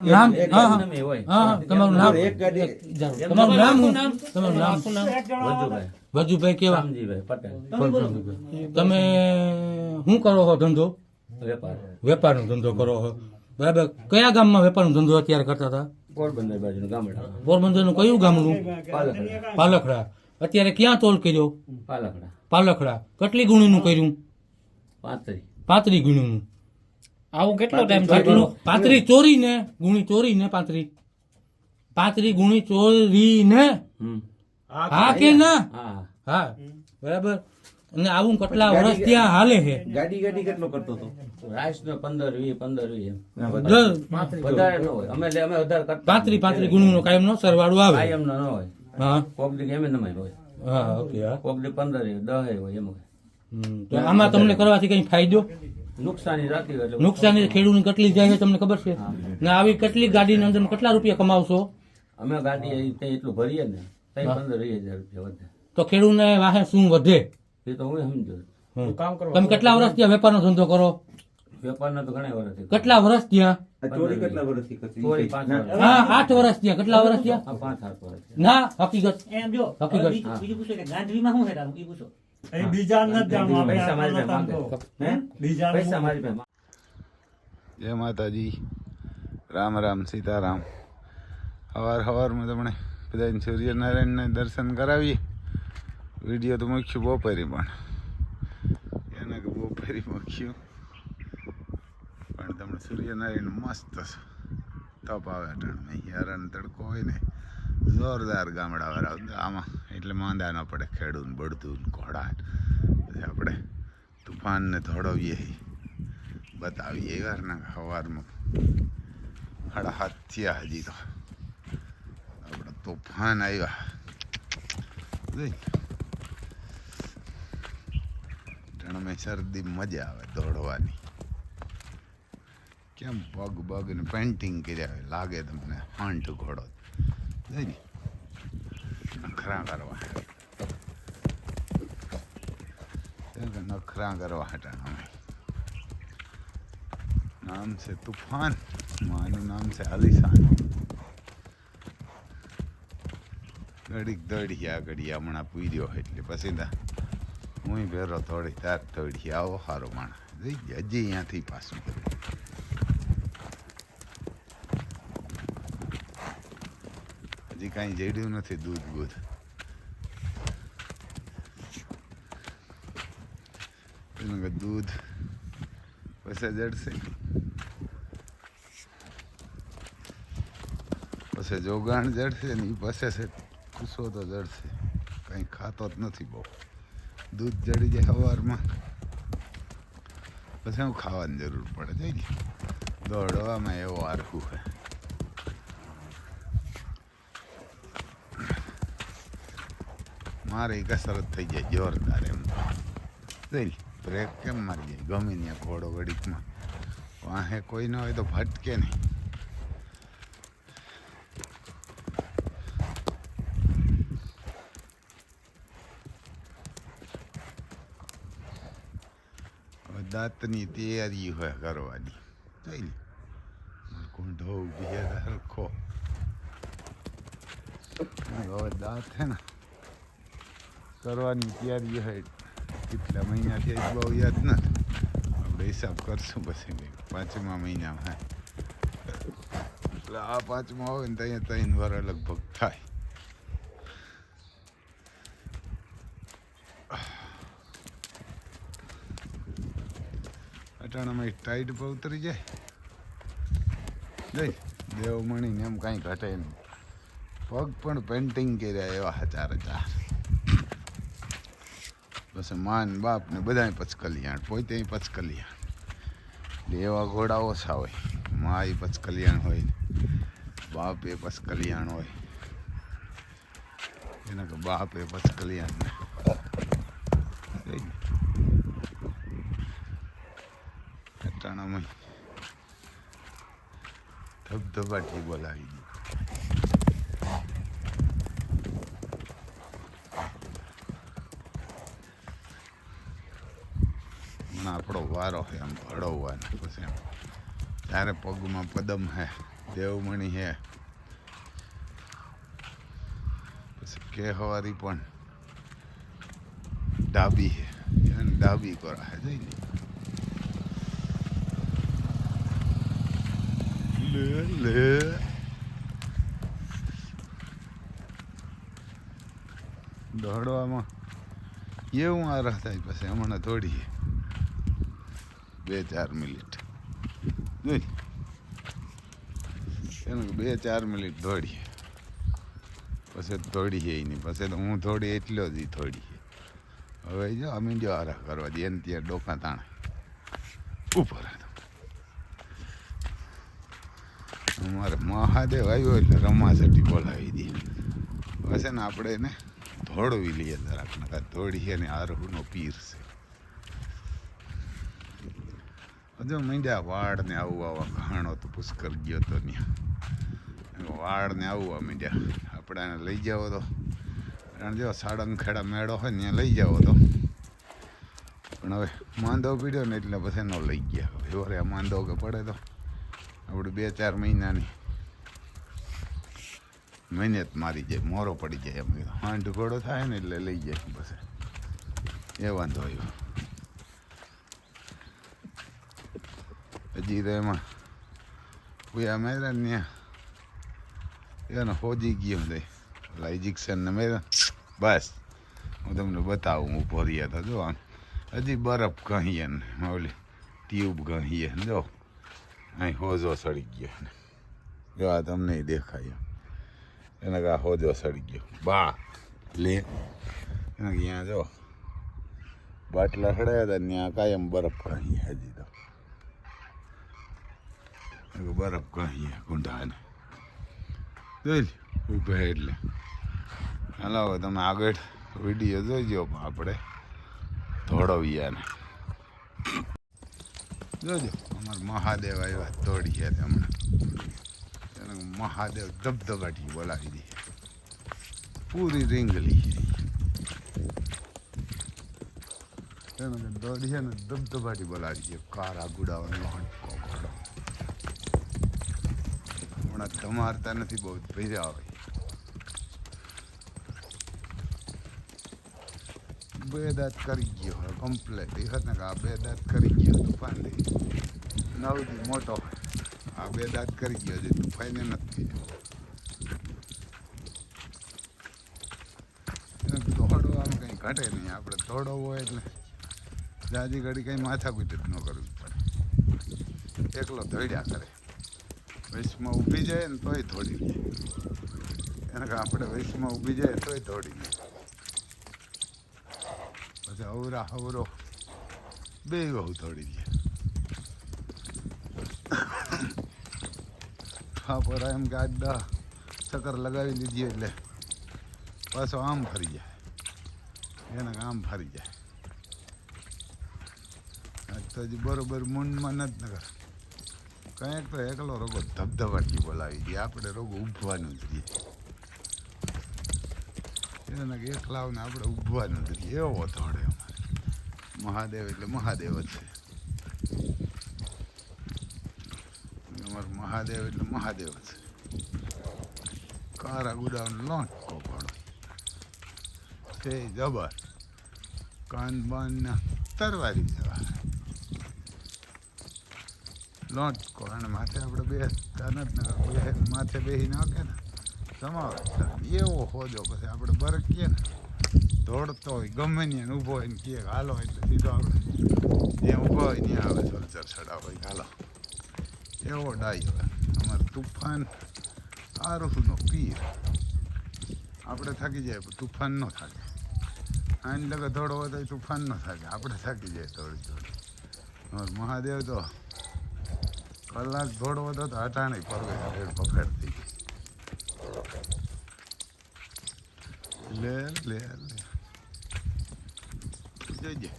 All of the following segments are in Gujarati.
નામ હા હા. નામે તમારું નામ એક ગાડી તમારું નામ શું? તમારું નામ વજુભાઈ. કેવા? પટેલ. તમે શું કરો છો ધંધો? વેપાર. વેપારનો ધંધો કરો છો બરાબર. કયા ગામમાં વેપારનો ધંધો અત્યારે કરતા હતા? પોરબંદર બાજુનું ગામડા પોરબંદરનું કયું ગામનું પાલખડા. અત્યારે ક્યાં તોલ કર્યો? પાલખડા. પાલખડા. કેટલી ગુણીનું કર્યું? પાંત્રી. પાંત્રી ગુણીનું. આવું કેટલો ટાઈમ થયો? પાંત્રી ચોરીને ગુણી ચોરીને પાંત્રી. પાંત્રી ગુણી ચોરી ને હા કે ના? હા. હા. બરાબર. અને આવું કેટલા વર્ષ ત્યાં હાલે છે. ગાડી ગાડી કેટલો કરતો હતો? રાઈસ નો પંદર વી પંદર વી એમ. વધારે. ન હોય. અમે અમે વધારે કરતા પાંત્રી પાંત્રી ગુણીનો કાયમ નો સરવાળું આવે. કાયમ નો ન હોય. હા. કોક દી એમ નમાય હોય. હા ઓકે હા. કોક દી પંદર દહ હોય એમ હોય. હમ. તો આમાં તમને કરવાથી કઈ ફાયદો? નુકસાની રાતી એટલે નુકસાની ખેડૂતની કેટલી જાય છે તમને ખબર છે? ને આવી કેટલી ગાડીની અંદર કેટલા રૂપિયા કમાવશો? અમે ગાડી એટલું ભરીએ ને તઈ પંદર હજાર રૂપિયા વધે. તો ખેડૂતને વાહે શું વધે? એ તો હું સમજો. તમે કેટલા વર્ષ ત્યાં વેપારનો ધંધો કરો? વેપારના તો ઘણા વર્ષ કેટલા વર્ષ ત્યાં આઠ વર્ષ ત્યાં કેટલા વર્ષ ત્યાં પાંચ સાત વર્ષ ના હકીકત. એમ જો હકીકત. બીજું પૂછો કે ગાંધીમાં શું છે તારું પૂછો. એ બીજા નથી જાણવું પૈસા મારી આપણા પાસે ધંધો. માંગે. હે? બીજા પૈસા મારી જય માતાજી. રામ રામ સીતારામ. હવાર હવારમાં તમને બધા સૂર્યનારાયણને દર્શન કરાવીએ. વીડિયો તો મૂક્યું બપોરે પણ. એને કે બપોરે મૂક્યું. પણ તમને સૂર્યનારાયણ મસ્ત તપ આવે અટાણમાં યારાનો તડકો હોય ને. જોરદાર ગામડાવાળા આમાં એટલે માંદા ન પડે, ખેડૂત બળતું ઘોડા પછી આપણે તુફાનને ધોડવીએ બતાવીએ ઘરના સવારમાં સાડા હાથ થયા હજી તો. આપણે તોફાન આવ્યા ટણમે શરદી મજા આવે દોડવાની કેમ પગ બગ ને પેન્ટિંગ કર્યા લાગે તમને હાંટ ઘોડો. જોઈ ને નખરા કરવા કે નખરા કરવા હટાણા નામ છે તूफान માનું નામ છે આલિશાન ઘડીક દોડી આ ઘડી હમણાં પૂર્યો એટલે પછી હું ભેરો થોડી તાર દોડી આવો સારો માણસ જઈ ગયા હજી અહીંયાથી પાછું હજી કાંઈ જડ્યું નથી દૂધ બૂધ. એનું દૂધ પછી જડશે. પછી જોગાણ જડશે ને એ પછી છે કુસો તો જડશે. કંઈ ખાતો જ નથી બહુ. દૂધ જડી જાય સવારમાં પછી હું ખાવાની જરૂર પડે, જઈ દોડવામાં એવો આરખું છે. મારે કસરત થઈ જાય જોરદાર એમ જઈ બ્રેક કેમ મારી જાય ગમે ત્યાં ઘોડો ઘડીકમાં વાહે કોઈ ન હોય તો ભટકે નહીં હવે દાંતની તૈયારી હોય કરવાની જોઈ લે કુંઢો ઊભી હરખો હવે દાંત હે ને કરવાની તૈયારી હોય કેટલા મહિનાથી બહુ યાદ ના આપણે હિસાબ કરશું પછી પાંચમા મહિનામાં એટલે આ પાંચમા હોય ને ત્યાં ત્રણ વાર લગભગ થાય. અટાણામાં ટાઈટ પર ઉતરી જાય. જઈ દેવમણીને એમ કાંઈ ઘટે નહીં. પગ પણ પેન્ટિંગ કર્યા એવા હજાર હચાર બસ માન બાપ ને બધાય પચકલિયાણ પોતે પચકલિયાણ. એટલે એવા ઘોડા ઓછા હોય, માય પચકલિયાણ હોય, બાપ એ પચકલિયાણ હોય. એને કે બાપ એ પચકલિયાણ અટાણામાં ધબધબાટી બોલાવી દીધી વારો છે આમ ભળવવાનો પછી એમ. ત્યારે પગમાં પદમ હે, દેવમણી હે. પછી કેહવારી પણ ડાબી હે. એને ડાબી કરા હે, જઈ લે. લે દોડવામાં એવું આરા થાય પછી હમણાં દોડીએ બે ચાર મિનિટ. એનું બે ચાર મિનિટ દોડીએ. પછી દોડીએ નહીં. પછી હું થોડી એટલો જ થોડીએ હવે જો અમે જો આરા કરવા દઈએ એને ત્યાં ડોકા તાણે. ઉપર અમારે મહાદેવ આવ્યો એટલે રમાસટી બોલાવી દે પછી ને આપણે એને ધોળવી લઈએ જરાક. નકા ધોળીએ ને આરહુનો પીર છે. હજુ મીંડ્યા વાળ ને આવું આવા ઘાણો તો પુષ્કર ગયો તો ત્યાં. વાળ ને આવું મીંડ્યા. એને લઈ જાવ તો. કારણ જો સાડંગખેડા મેળો હોય ને લઈ જાવ તો. પણ હવે માંદો પીડ્યો ને એટલે પછી ન લઈ ગયા. હવે વરે માંદો કે પડે તો. આપણે બે ચાર મહિનાની મહેનત મારી જાય, મોરો પડી જાય એમ. હાંડ ઘોડો થાય ને એટલે લઈ જાય પછી એ વાંધો આવ્યો. હજી એમાં પૂયા મેરા ને એને હોજી ગયો દે ઓલા ઇજેક્શન ને મેરા બસ હું તમને બતાવું ઊભો રહ્યા તો જો આમ હજી બરફ કહીએ ને ઓલી ટ્યુબ કહીએ જો અહીં હોજો સડી ગયો ને જો આ તમને દેખાય. એને કા હોજો સડી ગયો બા લે એને અહીંયા જો બાટલા સડાયા હતા ત્યાં કાયમ બરફ કહીએ હજી તો એવું બરફ કહીએ કુંડાને જોઈ ઊભા એટલે હાલો હવે તમે આગળ વીડિયો પણ આપણે ધોળવિયાને જોજો અમાર મહાદેવ આવ્યા દોડી ગયા તે હમણાં એને મહાદેવ ધબધબાટી બોલાવી દે પૂરી રીંગલી કે દોડીએ ને ધબધબાટી બોલાવી દઈએ કારા ગુડાવાનો હણકો ઘોડો હમણાં ધમારતા નથી બહુ ભેજા હોય બે દાંત કરી ગયો હોય કમ્પ્લેટ એ હતા કે આ બે દાંત કરી ગયો તુફાન નવથી મોટો. આ બે દાંત કરી ગયો છે તુફાઈને નથી દોડો આમ કંઈ ઘટે નહીં. આપણે દોડો હોય એટલે જાજી ઘડી કંઈ માથાકૂટ જ ન કરવી પડે. એકલો દોડ્યા કરે. વૈશમાં ઊભી જાય ને તોય દોડી લે એને આપણે વૈશમાં ઊભી જાય તોય દોડી લે પછી અવરા હવરો બે બહુ દોડી જાય પર એમ દા ચક્કર લગાવી લીધી એટલે પાછો આમ ફરી જાય. એને આમ ફરી જાય. તો હજી બરોબર મૂંડમાં નથી નગર. કંઈક તો એકલો રોગો ધબધબાટી બોલાવી દે આપણે રોગો ઊભવાનું જ રહીએ. એને એકલાવને આપણે ઊભવાનું જ રહીએ. એવો થોડે મહાદેવ એટલે મહાદેવ જ છે. અમારો મહાદેવ એટલે મહાદેવ જ છે. કારા ગુડાનો લોટ પડો. તે જબર. કાન બાન તરવારી જવા. લોટ કો. અને માથે આપણે બે નથી ને માથે બેસી નાખે ને સમાવે એવો હોજો પછી આપણે બરકીએ ને, દોડતો હોય, ગમે ને ઊભો હોય ને કહે હાલો એટલે સીધો આપણે એ ઊભો હોય, ત્યાં આવે સલચર ચડાવ હોય, હાલો. એવો ડાયો અમારે તુફાન આરુનો પીર. આપણે થાકી જાય, પણ તુફાન ન થાકે. આને લગે દોડો હોય તો તુફાન ન થાકે. આપણે થાકી જાય દોડી અમારે મહાદેવ તો કલાક દોડવો તો અટાણે પરવે રેડ પકડ થઈ ગઈ. લે લે લે. જોજે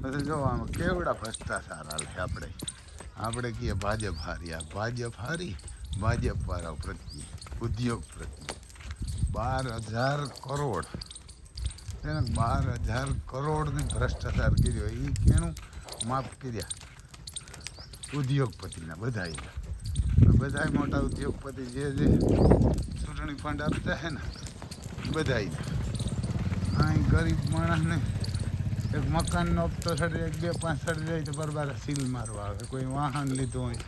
પછી જો કેવડા ભ્રષ્ટાચાર હાલે આપણે. આપણે કહીએ ભાજપ હારી, આ ભાજપ હારી, ભાજપ વાળા પ્રત્યે ઉદ્યોગ પ્રત્યે. બાર હજાર કરોડ એને બાર હજાર કરોડની ભ્રષ્ટાચાર કર્યો. એ કેનું માફ કર્યા. ઉદ્યોગપતિના બધાય બધાય મોટા ઉદ્યોગપતિ જે જે ચૂંટણી ફંડ આપતા હે ને બધા અહીં ગરીબ માણસને એક મકાનનો હપ્તો સડી જાય બે પાંચ સડી જાય તો બરબાર સીલ મારવા આવે. કોઈ વાહન લીધું હોય,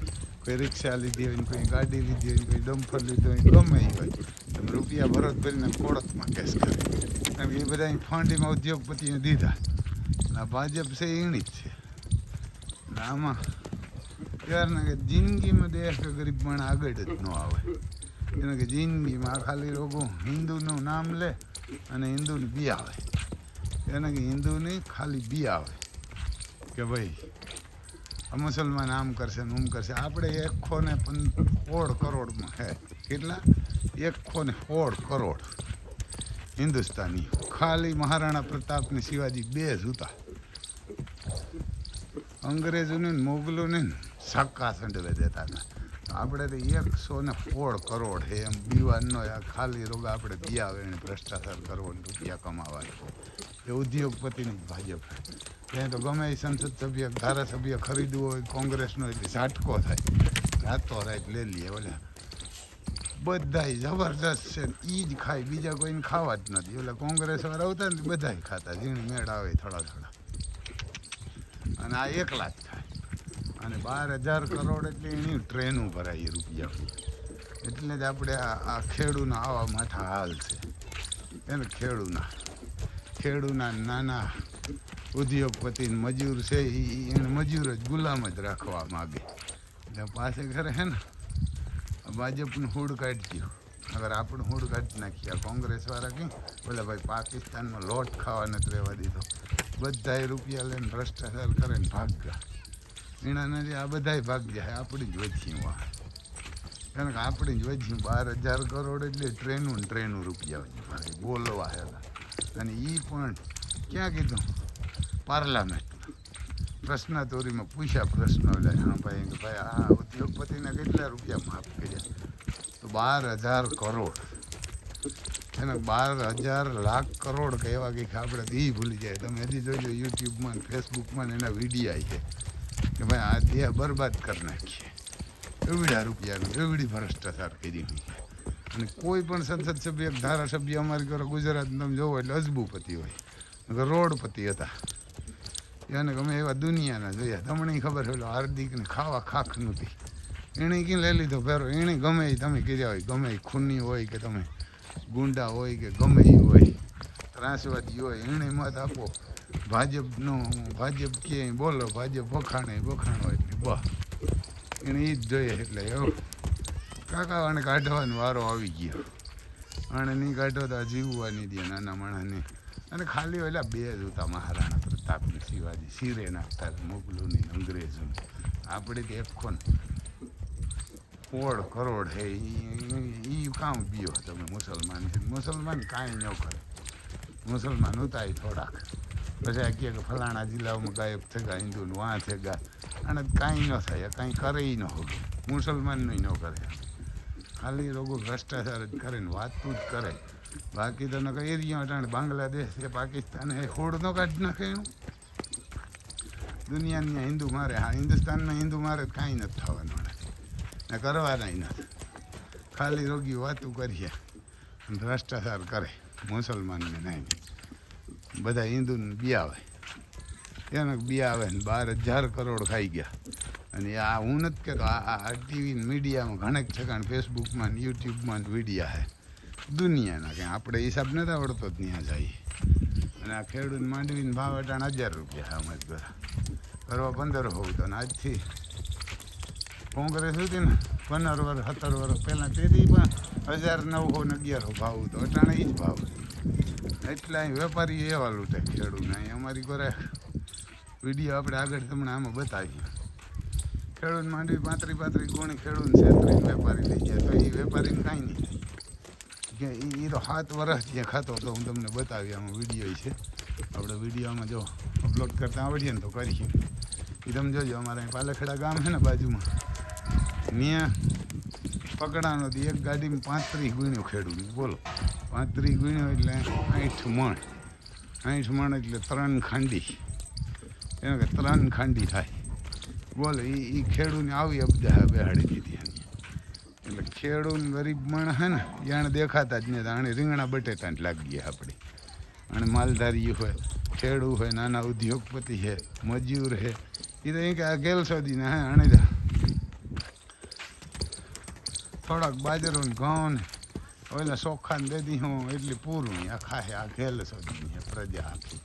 કોઈ રિક્ષા લીધી હોય, કોઈ ગાડી લીધી હોય, કોઈ ડમ્ફર લીધો હોય, ગમે હોય. તમે રૂપિયા ભરત ભરીને કોળતમાં કેસ કરે. કે એ બધા ફંડ એમાં ઉદ્યોગપતિને દીધા. આ ભાજપ છે એણી જ છે. આમાં કહેવાય કે જિંદગીમાં દેશ કે ગરીબ પણ આગળ જ ન આવે. એને કે જિંદગીમાં ખાલી લોકો હિન્દુનું નામ લે અને હિન્દુને બી આવે. એને કે હિન્દુની ખાલી બી આવે. કે ભાઈ, આ મુસલમાન આમ કરશે ને ઉમ કરશે. આપણે એકસો ને સોળ કરોડમાં હે. કેટલા? એકસો ને કરોડ. હિન્દુસ્તાની. ખાલી મહારાણા પ્રતાપ ને શિવાજી બે જ હતા. અંગ્રેજોને મોગલોને ને સાકા સંડવે દેતા હતા. આપણે તો એકસો ને સોળ કરોડ છે એમ બીવાનો આ ખાલી રોગ આપણે બિયાવે એને ભ્રષ્ટાચાર કરવો ને રૂપિયા કમાવા એ ઉદ્યોગપતિની ભાજપ ત્યાં તો ગમે એ સંસદ સભ્ય, ધારાસભ્ય ખરીદવું હોય, કોંગ્રેસનો એટલે ઝાટકો થાય. રાતો રાત લઈ લઈએ ઓલા. બધાય જબરદસ્ત છે એ જ ખાય, બીજા કોઈને ખાવા જ નથી. એટલે કોંગ્રેસ વાળા આવતા ને બધાય ખાતા, ઝીણ મેળ આવે થોડા થોડા. અને આ એકલા જ થાય અને બાર હજાર કરોડ એટલે એની ટ્રેનો ભરાય રૂપિયા એટલે જ આપણે આ ખેડૂના આવા માથા હાલ છે. એને ખેડૂના. ખેડૂના નાના ઉદ્યોગપતિ મજૂર છે એ એને મજૂર જ ગુલામ જ રાખવા માગે. એટલે પાસે ઘરે હે ને ભાજપનું હુડ કાઢ્યું અગર આપણું હુડ કાઢી નાખ્યા કોંગ્રેસ વાળા કે બોલે ભાઈ પાકિસ્તાનમાં લોટ ખાવા નથી રહેવા દીધો બધાએ રૂપિયા લઈને ભ્રષ્ટાચાર કરે ને ભાગ ગયા એના નથી આ બધાય ભાગ જાય આપણી જ વધ્યું આ કારણ કે આપણી જ વધ્યું બાર હજાર કરોડ એટલે ટ્રેનું ને ટ્રેનું રૂપિયા બોલવા હેલા અને એ પણ ક્યાં કીધું? પાર્લામેન્ટ પ્રશ્નાતોરીમાં પૂછ્યા પ્રશ્નો, એટલે હા ભાઈ કે ભાઈ આ ઉદ્યોગપતિને કેટલા રૂપિયા માફ કર્યા? તો બાર હજાર કરોડ. એને બાર હજાર લાખ કરોડ કહેવા કંઈક આપણે દી ભૂલી જાય. તમે હજી જોજો યુટ્યુબમાં ફેસબુકમાં એના વિડીયા છે કે ભાઈ આ દેહ બરબાદ કરી નાખીએ. એવડા રૂપિયાનું, એવડી ભ્રષ્ટાચાર કરી અને કોઈ પણ સંસદ સભ્ય કે ધારાસભ્ય અમારી ઘરે ગુજરાત તમે જોવો એટલે અજબુપતિ હોય. રોડપતિ હતા. એને ગમે એવા દુનિયાના જોયા. તમને ખબર હોય હાર્દિકને ખાવા ખાખ નહોતી. એણે ક્યાં લઈ લીધો ફેરો એણે ગમે એ તમે કર્યા હોય. ગમે એ ખૂની હોય કે તમે ગુંડા હોય કે ગમે હોય. ત્રાસવાદી હોય. એણે મત આપો. ભાજપનો, ભાજપ કે બોલો, ભાજપ વખાણે વખાણો એટલે બસ. એને એ જ જોઈએ એટલે એવું કાકાવાને કાઢવાનો વારો આવી ગયો. આને નહીં કાઢો તો જીવવા નહીં દે નાના માણસને. અને ખાલી ઓલા બે જ હતા મહારાણા. પ્રતાપને શિવાજી. શિરે નાખતા મોગલોની અંગ્રેજોને. આપણે તો એકસો ને સોળ કરોડ હે એ કામ બીઓ તમે મુસલમાન છે. મુસલમાન કાંઈ ન કરે. મુસલમાન ઉતાય થોડાક. પછી આ કે ફલાણા જિલ્લાઓમાં ગાયબ થયા હિન્દુ વાં થયા અને કાંઈ ન થાય, કાંઈ કરે ન હોય મુસલમાનનું ન કરે. ખાલી લોકો ભ્રષ્ટાચાર જ કરે ને વાતું જ કરે. બાકી તો એરિયા બાંગ્લાદેશ કે પાકિસ્તાન એ હોડ નો કાઢી નાખે એનું. દુનિયાની હિન્દુ મારે, હા, હિન્દુસ્તાનમાં હિન્દુ મારે કાંઈ નથી થવાનું ને કરવાના નથી. ખાલી રોગી વાતું કરીએ. ભ્રષ્ટાચાર કરે, મુસલમાનને નહીં. બધા હિન્દુને બિયાવે. એને બિયાવે ને બાર હજાર કરોડ ખાઈ ગયા. અને આ હું નથી કહેતો, આ ટીવી મીડિયામાં ઘણેક ઠેકાણ ફેસબુકમાં યુટ્યુબમાં વિડીયા છે. દુનિયાના કે આપણે હિસાબ નથી આવડતો જ ત્યાં જાય અને આ ખેડૂત માંડવીને ભાવ અટાણ હજાર રૂપિયા અમારી ઘર કરવા પંદર હોવું તો આજથી. કોંગ્રેસ હતી ને, પંદર વર્ષ સત્તર વર્ષ પહેલાં તેથી પણ હજાર નવસો ને અગિયારસો ભાવ હતો. અટાણે એ જ ભાવ એટલે અહીં વેપારી એવા લૂંટે ખેડૂતને. અહીં અમારી ઘરે વીડિયો આપણે આગળ તમને આમાં બતાવીએ. ખેડૂત માંડવી પાંત્રી પાંત્રી ગુણી ખેડૂત છેતરી વેપારી લઈ ગયા. તો એ વેપારીને કાંઈ નહીં. કે એ તો સાત વર્ષ જે ખાતો હતો, હું તમને બતાવી, આમાં વીડિયો છે. આપણે વિડીયોમાં જો અપલોડ કરતા આવડીએ ને તો કરીએ એ તમે જોજો, અમારે પાલખેડા ગામ છે ને બાજુમાં. ત્યાં પકડાનો હતી એક ગાડીમાં પાંત્રીસ ગુણ્યો ખેડૂત બોલો. પાંત્રીસ ગુણ્યો એટલે આઠ મણ. આઠ મણ એટલે ત્રણ ખાંડી. એને કે ત્રણ ખાંડી થાય. બોલો એ ખેડૂને આવી અબજા બેહાડી દીધી. એટલે ગરીબ માણસ હે ને જાણે દેખાતા જ નહીં આણે રીંગણા બટેટા જ લાગી ગયા આપણે. અને માલધારી હોય ખેડૂ હોય, નાના ઉદ્યોગપતિ છે મજૂર છે એ તો એ કે આ ગેલ ને હે, આણે જા થોડાક બાજરો ને ઘઉં ને, ઓલા ચોખા ને દે હું, એટલી પૂરું આ ખાય. આ ગેલ સોદીની પ્રજા આખી.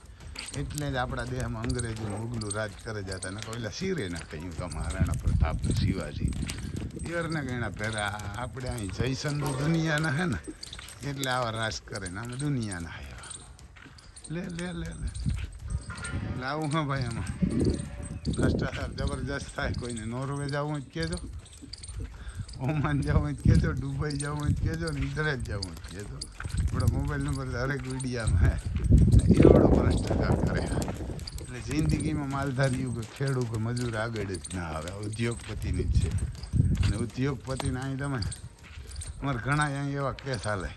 એટલે જ આપણા દેહમાં અંગ્રેજોનું ઉગલું રાજ કરે જતા. ને ઓલા સિરે ના કહ્યું કે મહારાણા પ્રતાપ શિવાજી. ઈવરને કઈના પહેરા આપણે અહીં જયસંદુ દુનિયાના હે ને, એટલે આવા રાજ કરે ને અમે દુનિયાના હે. લે લે લે લે. લાવું હા ભાઈ આમાં. ભ્રષ્ટાચાર જબરજસ્ત થાય, કોઈને નોર્વે જવું હોય કહેજો. ઓમાન જવું હોય કહેજો, દુબઈ જવું હોય કહેજો, ને ઇઝરાયલ જવું હોય કહેજો. આપણો મોબાઈલ નંબર દરેક વિડીયામાં એવડો ભ્રષ્ટાચાર કરે. એટલે જિંદગીમાં માલધારીયું કે ખેડૂત કે મજૂર આગળ જ ના આવે, ઉદ્યોગપતિની જ છે. અને ઉદ્યોગપતિને અહીં તમે અમારે ઘણા અહીં એવા કેસ હાલે.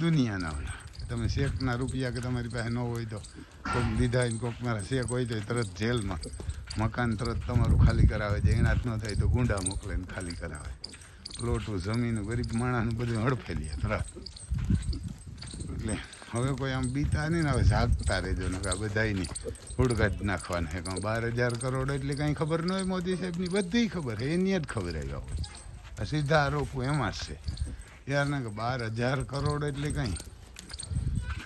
દુનિયાના ઓલા. તમે શેકના રૂપિયા કે તમારી પાસે ન હોય તો કોઈક લીધા હોય કોઈક મારા શેક હોય તો તરત જેલમાં મકાન તરત તમારું ખાલી કરાવે છે. એના જ ન થાય તો ગુંડા મોકલે ને ખાલી કરાવે. પ્લોટું, જમીન, ગરીબ માણસનું બધું હડફેલીએ તરત. એટલે હવે કોઈ આમ બીતા નહીં ને, હવે જાગતા રહેજો ને આ બધાયની નહીં જ નાખવાના છે. કાં બાર હજાર કરોડ એટલે કાંઈ ખબર ન હોય મોદી સાહેબની, બધી ખબર છે, એની જ ખબર આવ્યા સીધા આરોપો એમાં જ છે. યાર ને કે બાર હજાર કરોડ એટલે કાંઈ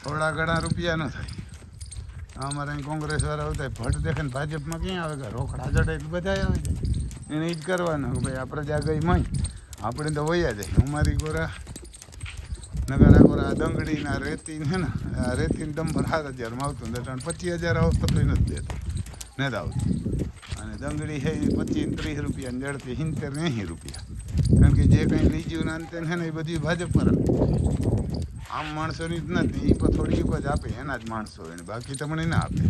થોડા ઘણા રૂપિયા ન થાય. અમારે અહીં કોંગ્રેસ વાળા આવતા ભટ્ટ દેખે ને ભાજપમાં ક્યાં આવે? કે રોકડા જડે એટલે બધા આવે છે. એને એ જ કરવાનું ભાઈ આ પ્રજા ગઈ મય, આપણે તો વયા જાય. અમારી ગોરા નગર આગળ આ દંગડીના રેતી ને, આ રેતીને ડંબર સાત હજારમાં આવતું ને ત્રણ પચીસ હજાર આવતો નથી દેતો, નથી આવતું. અને દંગડી છે એ પચીસ ત્રીસ રૂપિયા ને જડતી સિત્તેર ને એંસી રૂપિયા. કારણ કે જે કંઈ લીજ્યું ને અંતે છે ને એ બધી ભાજપ પર આમ માણસોની જ નથી એ થોડી જ આપે, એના જ માણસો હોય બાકી તમને ના આપે.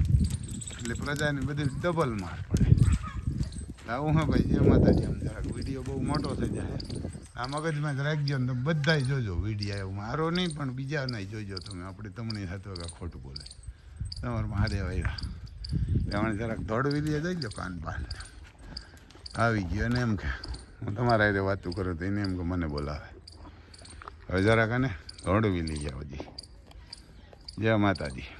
એટલે પ્રજાને બધી ડબલ માર પડે. આવું હા ભાઈ જય માતાજી આમ જરાક વીડિયો બહુ મોટો થઈ જાય. આ મગજમાં જ રાખજો ને તમે બધાય જોજો વીડિયો એવું. મારો નહીં, પણ બીજા નહીં જોજો તમે. આપણે તમને સાથે કે ખોટું બોલે. તમારે મારે આવ્યા તમારે જરાક દોડવી લઈએ જઈ લો કાન બાન આવી ગયો અને એમ કે, હું તમારા હારે વાતું કરું તો એને એમ કે મને બોલાવે. હવે જરાક આને દોડવી જાઓ હજી. જય માતાજી.